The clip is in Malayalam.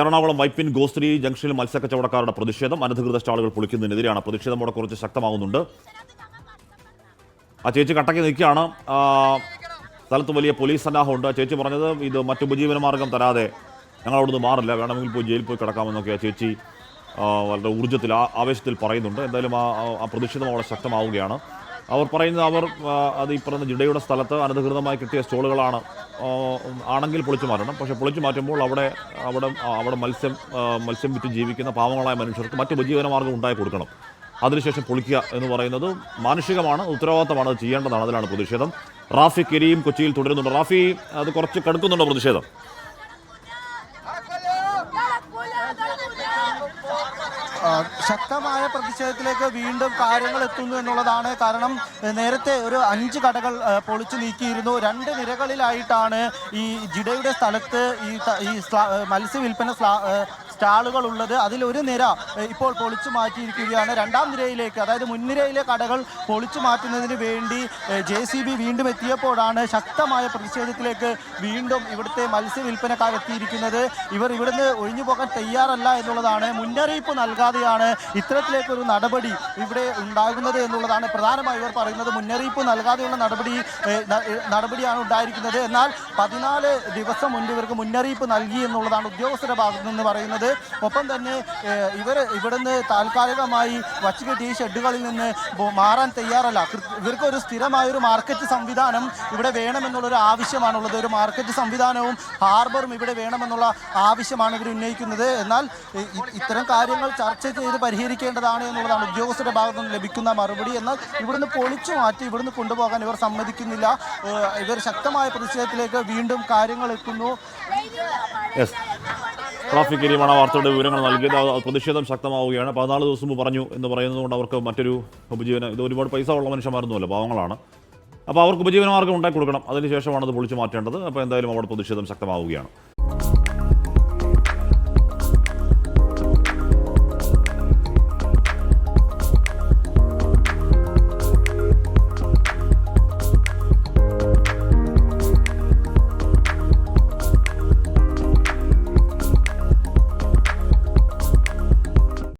എറണാകുളം വൈപ്പിൻ ഗോസ്ത്രി ജംഗ്ഷനിൽ മത്സ്യക്കച്ചവടക്കാരുടെ പ്രതിഷേധം. അനധികൃത സ്റ്റാളുകൾ പൊളിക്കുന്നതിനെതിരെയാണ്. പ്രതിഷേധം അവിടെ കുറച്ച് ശക്തമാകുന്നുണ്ട്. ആ ചേച്ചി കട്ടക്കി നിൽക്കുകയാണ്. സ്ഥലത്ത് വലിയ പോലീസ് സന്നാഹമുണ്ട്. ചേച്ചി പറഞ്ഞത് ഇത് മറ്റു ഉപജീവന മാർഗം തരാതെ ഞങ്ങൾ അവിടുന്ന് മാറില്ല. വേണമെങ്കിൽ പോയി ജയിലിൽ പോയി കിടക്കാമെന്നൊക്കെ ആ ചേച്ചി വളരെ ഊർജത്തിൽ ആവേശത്തിൽ പറയുന്നുണ്ട്. എന്തായാലും ആ പ്രതിഷേധം അവിടെ ശക്തമാവുകയാണ്. അവർ പറയുന്നത് അവർ അത് ഈ പറയുന്ന ജിഡയുടെ സ്ഥലത്ത് അനധികൃതമായി കിട്ടിയ സ്റ്റോളുകളാണ്. ആണെങ്കിൽ പൊളിച്ചു മാറ്റണം. പക്ഷേ പൊളിച്ചു മാറ്റുമ്പോൾ അവിടെ അവിടെ അവിടെ മത്സ്യം മത്സ്യം വിറ്റ് ജീവിക്കുന്ന പാവങ്ങളായ മനുഷ്യർക്ക് മറ്റു ഉപജീവന മാർഗം ഉണ്ടായി കൊടുക്കണം. അതിനുശേഷം പൊളിക്കുക എന്ന് പറയുന്നത് മാനുഷികമാണ് ഉത്തരവാദിത്തമാണ് അത് ചെയ്യേണ്ടതാണ്. അതിലാണ് പ്രതിഷേധം. റാഫി കെരിയും കൊച്ചിയിൽ തുടരുന്നുണ്ട്. റാഫി അത് കുറച്ച് കടുക്കുന്നുണ്ടോ പ്രതിഷേധം ആ, ശക്തമായ പ്രതിഷേധത്തിലേക്ക് വീണ്ടും കാര്യങ്ങൾ എത്തുന്നു എന്നുള്ളതാണ് കാരണം നേരത്തെ ഒരു അഞ്ച് കടകൾ പൊളിച്ചു നീക്കിയിരുന്നു. രണ്ട് നിരകളിലായിട്ടാണ് ഈ ജിഡയുടെ സ്ഥലത്ത് ഈ ത- സ്റ്റാളുകൾ ഉള്ളത്. അതിലൊരു നിര ഇപ്പോൾ പൊളിച്ചു മാറ്റിയിരിക്കുകയാണ്. രണ്ടാം നിരയിലേക്ക് അതായത് മുൻനിരയിലെ കടകൾ പൊളിച്ചു മാറ്റുന്നതിന് വേണ്ടി ജെ സി ബി വീണ്ടും എത്തിയപ്പോഴാണ് ശക്തമായ പ്രതിഷേധത്തിലേക്ക് വീണ്ടും ഇവിടുത്തെ മത്സ്യവില്പനക്കാർ എത്തിയിരിക്കുന്നത്. ഇവർ ഇവിടുന്ന് ഒഴിഞ്ഞു പോകാൻ തയ്യാറല്ല എന്നുള്ളതാണ്. മുന്നറിയിപ്പ് നൽകാതെയാണ് ഇത്തരത്തിലേക്കൊരു നടപടി ഇവിടെ ഉണ്ടാകുന്നത് എന്നുള്ളതാണ് പ്രധാനമായി ഇവർ പറയുന്നത്. മുന്നറിയിപ്പ് നൽകാതെയുള്ള നടപടി നടപടിയാണ് ഉണ്ടായിരിക്കുന്നത്. എന്നാൽ പതിനാല് ദിവസം മുൻപ് ഇവർക്ക് മുന്നറിയിപ്പ് നൽകി എന്നുള്ളതാണ് ഉദ്യോഗസ്ഥരുടെ ഭാഗത്തു നിന്ന് പറയുന്നത്. ഒപ്പം തന്നെ ഇവർ ഇവിടുന്ന് താൽക്കാലികമായി വച്ചുകെട്ടിയ ഷെഡുകളിൽ നിന്ന് മാറാൻ തയ്യാറല്ല. ഇവർക്ക് ഒരു സ്ഥിരമായ ഒരു മാർക്കറ്റ് സംവിധാനം ഇവിടെ വേണമെന്നുള്ളൊരു ആവശ്യമാണുള്ളത്. ഒരു മാർക്കറ്റ് സംവിധാനവും ഹാർബറും ഇവിടെ വേണമെന്നുള്ള ആവശ്യമാണ് ഇവർ ഉന്നയിക്കുന്നത്. എന്നാൽ ഇത്തരം കാര്യങ്ങൾ ചർച്ച ചെയ്ത് പരിഹരിക്കേണ്ടതാണ് എന്നുള്ളതാണ് ഉദ്യോഗസ്ഥരുടെ ഭാഗത്തു നിന്ന് ലഭിക്കുന്ന മറുപടി. എന്നാൽ ഇവിടുന്ന് പൊളിച്ചു മാറ്റി ഇവിടുന്ന് കൊണ്ടുപോകാൻ ഇവർ സമ്മതിക്കുന്നില്ല. ഇവർ ശക്തമായ പ്രതിഷേധത്തിലേക്ക് വീണ്ടും കാര്യങ്ങൾ എത്തുന്നു. കെരിയുമാണ് ആ വാർത്തയുടെ വിവരങ്ങൾ നൽകിയത്. പ്രതിഷേധം ശക്തമാവുകയാണ്. പതിനാല് ദിവസം മുമ്പ് പറഞ്ഞു എന്ന് പറയുന്നത് കൊണ്ട് അവർക്ക് മറ്റൊരു ഉപജീവനം ഇത് ഒരുപാട് പൈസ ഉള്ള മനുഷ്യന്മാരൊന്നുമല്ല പാവങ്ങളാണ്. അപ്പോൾ അവർക്ക് ഉപജീവന മാർഗം ഉണ്ടാക്കി കൊടുക്കണം. അതിനുശേഷമാണ് അത് പൊളിച്ചു മാറ്റേണ്ടത്. അപ്പോൾ എന്തായാലും അവിടെ പ്രതിഷേധം ശക്തമാവുകയാണ്.